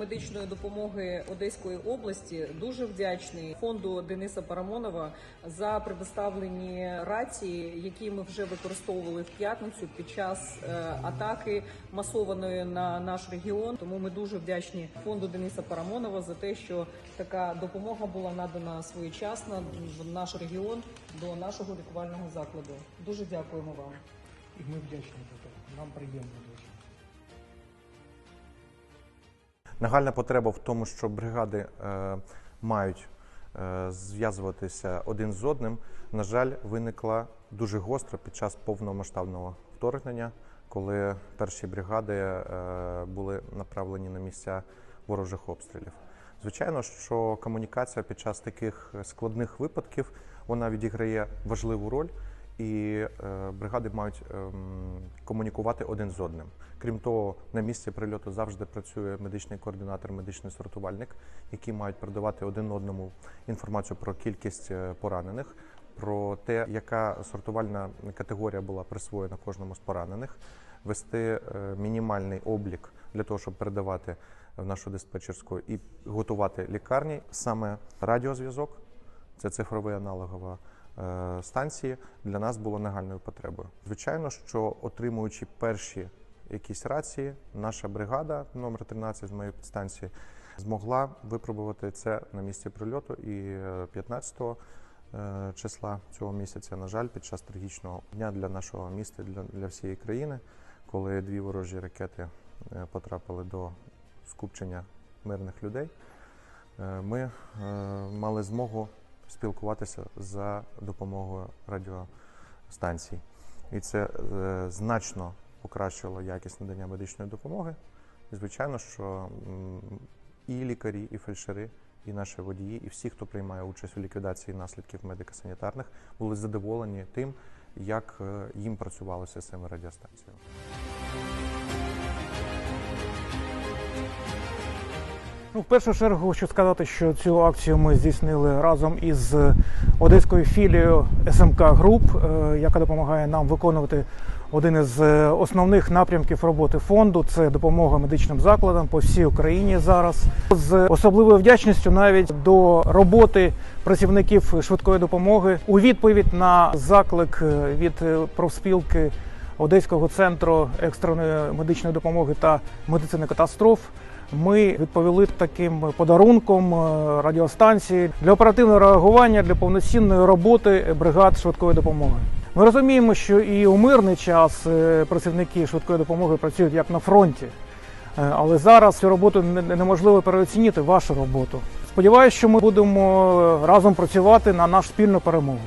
медичної допомоги Одеської області дуже вдячний фонду Дениса Парамонова за предоставлені рації, які ми вже використовували в п'ятницю під час е, атаки масованої на наш регіон. Тому ми дуже вдячні фонду Дениса Парамонова за те, що така допомога була надана своєчасно в наш регіон до нашого лікувального закладу. Дуже дякуємо вам. І ми вдячні за те. Нам приємно дуже. Нагальна потреба в тому, що бригади е, мають е, зв'язуватися один з одним, на жаль, виникла дуже гостро під час повномасштабного вторгнення, коли перші бригади е, були направлені на місця ворожих обстрілів. Звичайно, що комунікація під час таких складних випадків вона відіграє важливу роль і е, бригади мають ем, комунікувати один з одним. Крім того, на місці прильоту завжди працює медичний координатор, медичний сортувальник, які мають передавати один одному інформацію про кількість е, поранених, про те, яка сортувальна категорія була присвоєна кожному з поранених, вести е, мінімальний облік для того, щоб передавати в нашу диспетчерську і готувати лікарні саме радіозв'язок. Це цифровий аналогова станції для нас було нагальною потребою. Звичайно, що отримуючи перші якісь рації, наша бригада номер 13 з моєї підстанції змогла випробувати це на місці прильоту. І е, 15 е, числа цього місяця, на жаль, під час трагічного дня для нашого міста, для, для всієї країни, коли дві ворожі ракети е, потрапили до скупчення мирних людей, е, ми е, мали змогу спілкуватися за допомогою радіостанцій. І це е, значно покращило якість надання медичної допомоги. І, звичайно, що і лікарі, і фельдшери, і наші водії, і всі, хто приймає участь у ліквідації наслідків медико-санітарних, були задоволені тим, як е, їм працювалося з цими радіостанціями. Ну, в першу чергу хочу сказати, що цю акцію ми здійснили разом із одеською філією СМК Груп, е, яка допомагає нам виконувати один із е, основних напрямків роботи фонду це допомога медичним закладам по всій Україні зараз. З особливою вдячністю навіть до роботи працівників швидкої допомоги у відповідь на заклик е, від профспілки Одеського центру екстреної медичної допомоги та медицини катастроф. Ми відповіли таким подарунком е, радіостанції для оперативного реагування для повноцінної роботи бригад швидкої допомоги. Ми розуміємо, що і у мирний час е, працівники швидкої допомоги працюють як на фронті, Е, але зараз цю роботу неможливо переоцінити вашу роботу. Сподіваюся, що ми будемо разом працювати на нашу спільну перемогу.